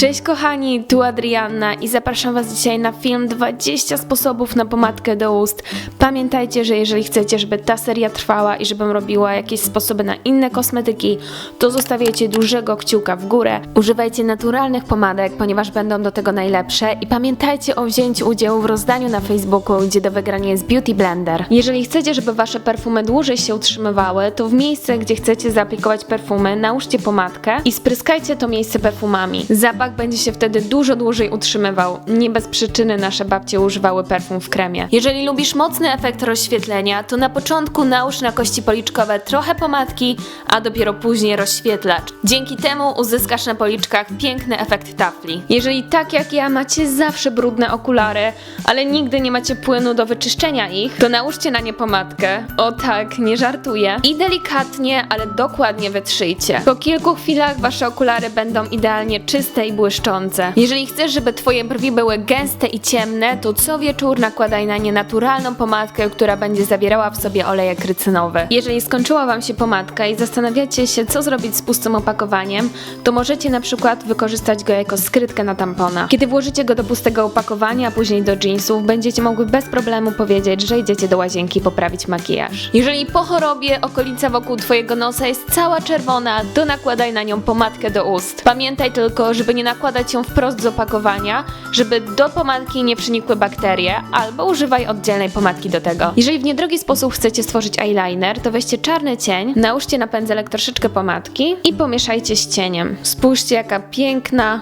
Cześć kochani, tu Adrianna i zapraszam Was dzisiaj na film 20 sposobów na pomadkę do ust. Pamiętajcie, że jeżeli chcecie, żeby ta seria trwała i żebym robiła jakieś sposoby na inne kosmetyki, to zostawiajcie dużego kciuka w górę. Używajcie naturalnych pomadek, ponieważ będą do tego najlepsze i pamiętajcie o wzięciu udziału w rozdaniu na Facebooku, gdzie do wygrania jest Beauty Blender. Jeżeli chcecie, żeby Wasze perfumy dłużej się utrzymywały, to w miejsce, gdzie chcecie zaaplikować perfumy, nałóżcie pomadkę i spryskajcie to miejsce perfumami. Zapach będzie się wtedy dużo dłużej utrzymywał. Nie bez przyczyny nasze babcie używały perfum w kremie. Jeżeli lubisz mocny efekt rozświetlenia, to na początku nałóż na kości policzkowe trochę pomadki, a dopiero później rozświetlacz. Dzięki temu uzyskasz na policzkach piękny efekt tafli. Jeżeli tak jak ja macie zawsze brudne okulary, ale nigdy nie macie płynu do wyczyszczenia ich, to nałóżcie na nie pomadkę. O tak, nie żartuję. I delikatnie, ale dokładnie wytrzyjcie. Po kilku chwilach wasze okulary będą idealnie czyste i błyszczące. Jeżeli chcesz, żeby twoje brwi były gęste i ciemne, to co wieczór nakładaj na nie naturalną pomadkę, która będzie zawierała w sobie olejek rycynowy. Jeżeli skończyła wam się pomadka i zastanawiacie się, co zrobić z pustym opakowaniem, to możecie na przykład wykorzystać go jako skrytkę na tampona. Kiedy włożycie go do pustego opakowania, a później do jeansów, będziecie mogły bez problemu powiedzieć, że idziecie do łazienki poprawić makijaż. Jeżeli po chorobie okolica wokół twojego nosa jest cała czerwona, to nakładaj na nią pomadkę do ust. Pamiętaj tylko, żeby nie nakładać ją wprost z opakowania, żeby do pomadki nie przenikły bakterie, albo używaj oddzielnej pomadki do tego. Jeżeli w niedrogi sposób chcecie stworzyć eyeliner, to weźcie czarny cień, nałóżcie na pędzelek troszeczkę pomadki i pomieszajcie z cieniem. Spójrzcie, jaka piękna,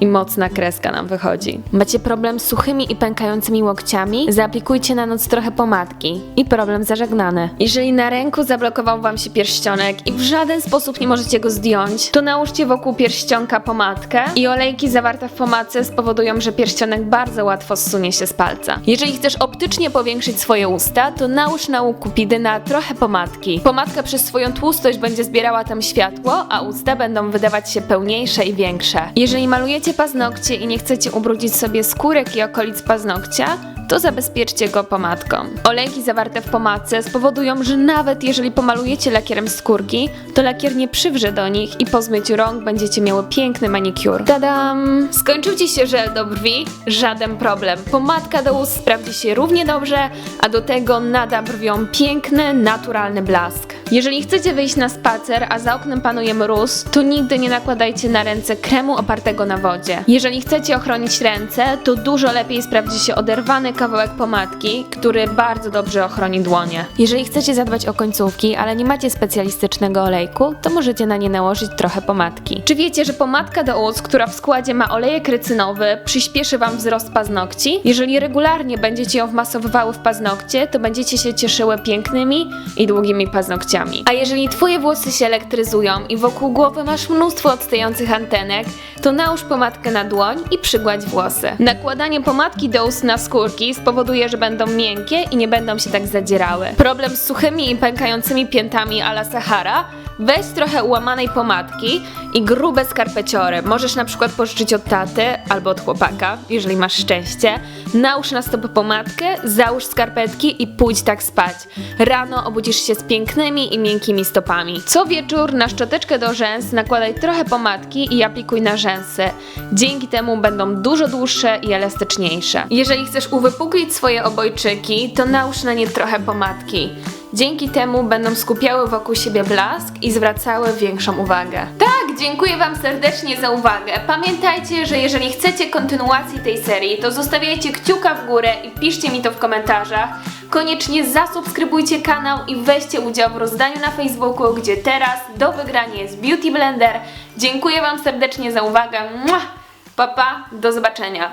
i mocna kreska nam wychodzi. Macie problem z suchymi i pękającymi łokciami? Zaaplikujcie na noc trochę pomadki i problem zażegnany. Jeżeli na ręku zablokował wam się pierścionek i w żaden sposób nie możecie go zdjąć, to nałóżcie wokół pierścionka pomadkę i olejki zawarte w pomadce spowodują, że pierścionek bardzo łatwo zsunie się z palca. Jeżeli chcesz optycznie powiększyć swoje usta, to nałóż na łuk kupidyna trochę pomadki. Pomadka przez swoją tłustość będzie zbierała tam światło, a usta będą wydawać się pełniejsze i większe. Jeżeli malujecie paznokcie i nie chcecie ubrudzić sobie skórek i okolic paznokcia, to zabezpieczcie go pomadką. Olejki zawarte w pomadce spowodują, że nawet jeżeli pomalujecie lakierem skórki, to lakier nie przywrze do nich i po zmyciu rąk będziecie miały piękny manikur. Tadam! Skończył Ci się żel do brwi? Żaden problem. Pomadka do ust sprawdzi się równie dobrze, a do tego nada brwiom piękny, naturalny blask. Jeżeli chcecie wyjść na spacer, a za oknem panuje mróz, to nigdy nie nakładajcie na ręce kremu opartego na wodzie. Jeżeli chcecie ochronić ręce, to dużo lepiej sprawdzi się oderwany kawałek pomadki, który bardzo dobrze ochroni dłonie. Jeżeli chcecie zadbać o końcówki, ale nie macie specjalistycznego olejku, to możecie na nie nałożyć trochę pomadki. Czy wiecie, że pomadka do ust, która w składzie ma olejek rycynowy, przyspieszy Wam wzrost paznokci? Jeżeli regularnie będziecie ją wmasowywały w paznokcie, to będziecie się cieszyły pięknymi i długimi paznokciami. A jeżeli Twoje włosy się elektryzują i wokół głowy masz mnóstwo odstających antenek, to nałóż pomadkę na dłoń i przygładź włosy. Nakładanie pomadki do ust na skórki spowoduje, że będą miękkie i nie będą się tak zadzierały. Problem z suchymi i pękającymi piętami ala Sahara? Weź trochę ułamanej pomadki i grube skarpeciory. Możesz na przykład pożyczyć od taty albo od chłopaka, jeżeli masz szczęście. Nałóż na stopę pomadkę, załóż skarpetki i pójdź tak spać. Rano obudzisz się z pięknymi i miękkimi stopami. Co wieczór na szczoteczkę do rzęs nakładaj trochę pomadki i aplikuj na rzęsy. Dzięki temu będą dużo dłuższe i elastyczniejsze. Jeżeli chcesz uwypuklić swoje obojczyki, to nałóż na nie trochę pomadki. Dzięki temu będą skupiały wokół siebie blask i zwracały większą uwagę. Tak, dziękuję Wam serdecznie za uwagę. Pamiętajcie, że jeżeli chcecie kontynuacji tej serii, to zostawiajcie kciuka w górę i piszcie mi to w komentarzach. Koniecznie zasubskrybujcie kanał i weźcie udział w rozdaniu na Facebooku, gdzie teraz do wygrania jest Beauty Blender. Dziękuję Wam serdecznie za uwagę. Mua! Pa, pa, do zobaczenia.